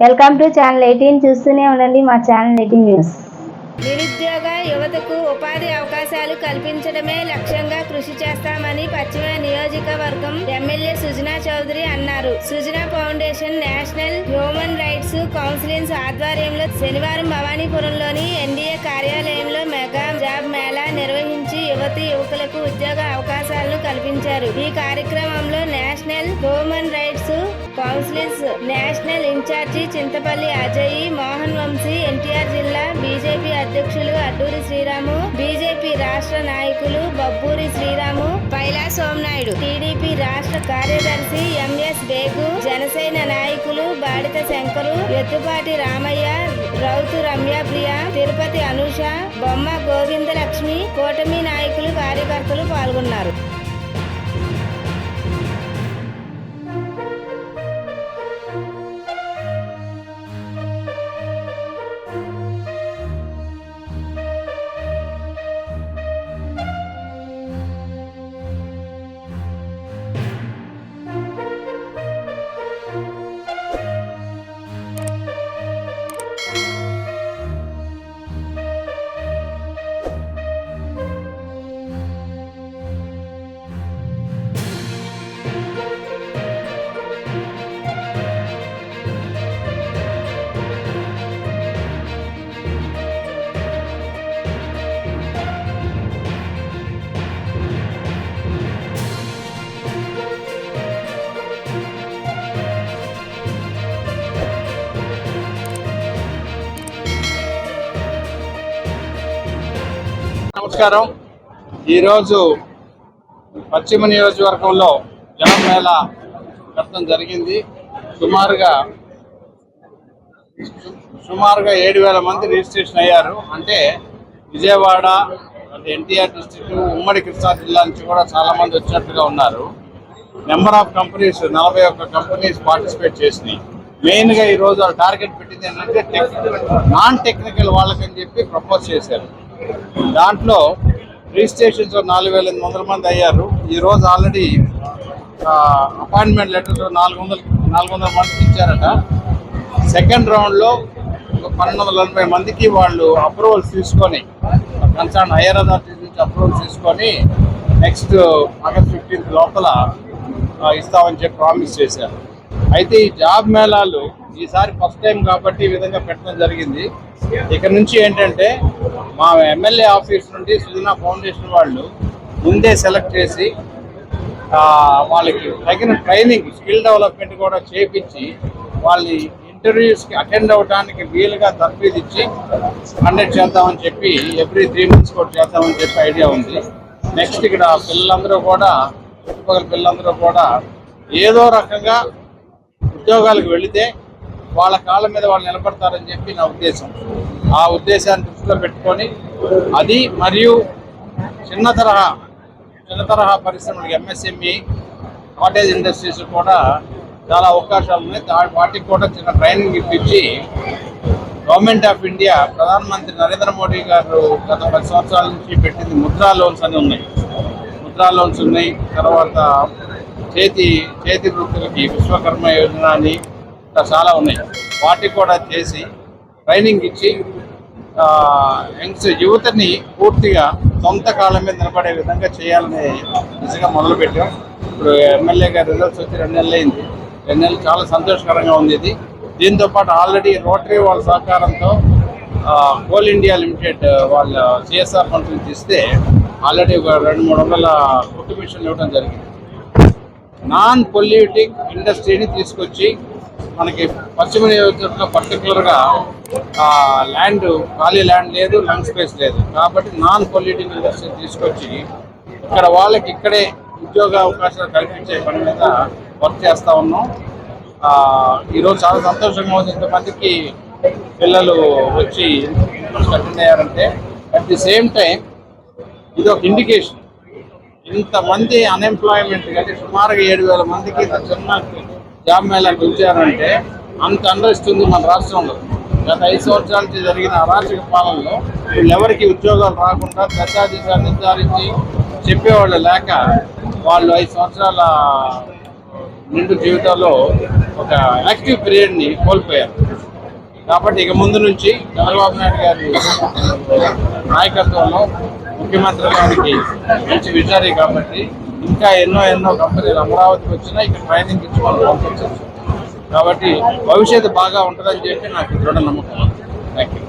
Welcome to channel eighteen చూస్తూనే ఉండండి మా ఛానల్ ఎయిటీన్ న్యూస్ నిరుద్యోగ యువతకు ఉపాధి అవకాశాలు కల్పించడమే లక్ష్యంగా కృషి చేస్తామని పశ్చిమ నియోజకవర్గం ఎమ్మెల్యే సుజనా చౌదరి అన్నారు. Sujana foundation national human rights counselling ఆధ్వర్యంలో శనివారం భవానీపురంలోని ఎన్డీఏ కార్యాలయంలో మెగా జాబ్ మేళా నిర్వహించి యువతి యువకులకు ఉద్యోగ అవకాశాలను కల్పించారు. ఈ కార్యక్రమంలో national human rights councils national in charge Chintapalli Ajay Mohan Vamsi NTR జిల్లా బీజేపీ అధ్యక్షులు అడ్డూరి శ్రీరాము బీజేపీ రాష్ట్ర నాయకులు బబ్బూరి శ్రీరాము పైలా సోమనాయుడు టీడీపీ రాష్ట్ర కార్యదర్శి ఎంఎస్ బేగు జనసేన నాయకులు బాడిత శంకరు ఎత్తుపాటి రామయ్య రౌతు రమ్యప్రియ తిరుపతి అనుష బొమ్మ గోవిందలక్ష్మి కూటమి నాయకులు కార్యకర్తలు పాల్గొన్నారు. నమస్కారం. ఈరోజు పశ్చిమ నియోజకవర్గంలో జాబ్ మేళా పెట్టడం జరిగింది. సుమారుగా సుమారుగా ఏడు వేల మంది రిజిస్ట్రేషన్ అయ్యారు. అంటే విజయవాడ అంటే ఎన్టీఆర్ డిస్టిక్ ఉమ్మడి కృష్ణా జిల్లా నుంచి కూడా చాలా మంది వచ్చినట్టుగా ఉన్నారు. నెంబర్ ఆఫ్ కంపెనీస్ నలభై ఒక్క కంపెనీస్ పార్టిసిపేట్ చేసినాయి. మెయిన్గా ఈ రోజు వాళ్ళు టార్గెట్ పెట్టింది ఏంటంటే టెక్నికల్ నాన్ టెక్నికల్ వాళ్ళకని చెప్పి ప్రపోజ్ చేశారు. దాంట్లో రిజిస్ట్రేషన్స్ నాలుగు వేల ఎనిమిది వందల మంది అయ్యారు. ఈరోజు ఆల్రెడీ అపాయింట్మెంట్ లెటర్స్ నాలుగు వందల నాలుగు వందల మందికి ఇచ్చారట. సెకండ్ రౌండ్లో ఒక పన్నెండు వందల నలభై మందికి వాళ్ళు అప్రూవల్స్ తీసుకొని కన్సర్న్ హైయర్ అథారిటీస్ నుంచి అప్రూవల్స్ తీసుకొని నెక్స్ట్ ఆగస్ట్ ఫిఫ్టీన్త్ లోపల ఇస్తామని చెప్పి ప్రామిస్ చేశారు. అయితే ఈ జాబ్ మేళాలు ఈసారి ఫస్ట్ టైం కాబట్టి ఈ విధంగా పెట్టడం జరిగింది. ఇక్కడ నుంచి ఏంటంటే మా ఎమ్మెల్యే ఆఫీస్ నుండి సుజనా ఫౌండేషన్ వాళ్ళు ముందే సెలెక్ట్ చేసి వాళ్ళకి తగిన ట్రైనింగ్ స్కిల్ డెవలప్మెంట్ కూడా చేపించి వాళ్ళని ఇంటర్వ్యూస్కి అటెండ్ అవ్వడానికి వీలుగా తర్ఫీదు ఇచ్చి కండక్ట్ చేద్దామని చెప్పి ఎవ్రీ త్రీ మంత్స్ కూడా చేద్దామని చెప్పి ఐడియా ఉంది. నెక్స్ట్ ఇక్కడ పిల్లలందరూ కూడా చుట్టుపక్కల పిల్లలందరూ కూడా ఏదో రకంగా ఉద్యోగాలకు వెళితే వాళ్ళ కాళ్ళ మీద వాళ్ళు నిలబడతారని చెప్పి నా ఉద్దేశం. ఆ ఉద్దేశాన్ని దృష్టిలో పెట్టుకొని అది మరియు చిన్న తరహా చిన్న తరహా పరిశ్రమలకు ఎంఎస్ఎంఈ కాటేజ్ ఇండస్ట్రీస్ కూడా చాలా అవకాశాలు ఉన్నాయి. దా- వాటికి కూడా చిన్న ట్రైనింగ్ ఇప్పించి గవర్నమెంట్ ఆఫ్ ఇండియా ప్రధానమంత్రి నరేంద్ర మోడీ గారు గత పది సంవత్సరాల నుంచి పెట్టింది ముద్రా లోన్స్ అని ఉన్నాయి. ముద్రా లోన్స్ ఉన్నాయి. తర్వాత చేతి చేతి వృత్తులకి విశ్వకర్మ యోజన అని ఇట్లా చాలా ఉన్నాయి. వాటికి కూడా చేసి ట్రైనింగ్ ఇచ్చి యంగ్స్ యువతని పూర్తిగా సొంత కాలం మీద నిలబడే విధంగా చేయాలని దిశగా మొదలుపెట్టాం. ఇప్పుడు ఎమ్మెల్యే గారి రిజల్ట్స్ వచ్చి రెండు నెలలు అయింది. రెండు నెలలు చాలా సంతోషకరంగా ఉంది ఇది. దీంతో పాటు ఆల్రెడీ రోటరీ వాళ్ళ సహకారంతో కోల్ ఇండియా లిమిటెడ్ వాళ్ళ సిఎస్ఆర్ ఫండ్స్ నుంచి ఇస్తే ఆల్రెడీ ఒక రెండు మూడు వందల కుట్టు మిషన్లు ఇవ్వడం జరిగింది. నాన్ పొల్యూటింగ్ ఇండస్ట్రీని తీసుకొచ్చి మనకి పశ్చిమ నియోజకవర్గంలో పర్టికులర్గా ల్యాండ్ ఖాళీ ల్యాండ్ లేదు లంగ్ స్పేస్ లేదు. కాబట్టి నాన్ పొల్యూటింగ్ ఇండస్ట్రీ తీసుకొచ్చి ఇక్కడ వాళ్ళకి ఇక్కడే ఉద్యోగ అవకాశాలు కల్పించే పని మీద వర్క్ చేస్తూ ఉన్నాం. ఈరోజు చాలా సంతోషంగా ఉంది. ఇంతమందికి పిల్లలు వచ్చి అటెండ్ అయ్యారంటే అట్ ది సేమ్ టైం ఇది ఒక ఇండికేషన్ ఇంతమంది అన్ఎంప్లాయ్మెంట్ అంటే సుమారుగా ఏడు వేల మందికి చిన్న జాబ్ మేళాకి ఉంచారంటే అంత అండర్స్ట్ ఉంది మన రాష్ట్రంలో. గత ఐదు సంవత్సరాల నుంచి జరిగిన అరాచక పాలనలో వీళ్ళెవరికి ఉద్యోగాలు రాకుండా దశాదిశ నిర్ధారించి చెప్పేవాళ్ళు లేక వాళ్ళు ఐదు సంవత్సరాల నిండు జీవితంలో ఒక యాక్టివ్ పీరియడ్ని కోల్పోయారు. కాబట్టి ఇక ముందు నుంచి చంద్రబాబు నాయుడు గారి నాయకత్వంలో ముఖ్యమంత్రి గారికి మంచి విజనరీ కాబట్టి ఇంకా ఎన్నో ఎన్నో కంపెనీలు అమరావతికి వచ్చినా ఇక్కడ ట్రైనింగ్ ఇచ్చుకొని పంపించవచ్చు కాబట్టి భవిష్యత్తు బాగా ఉంటుందని చెప్పి నాకు దృఢ నమ్మకం. Thank you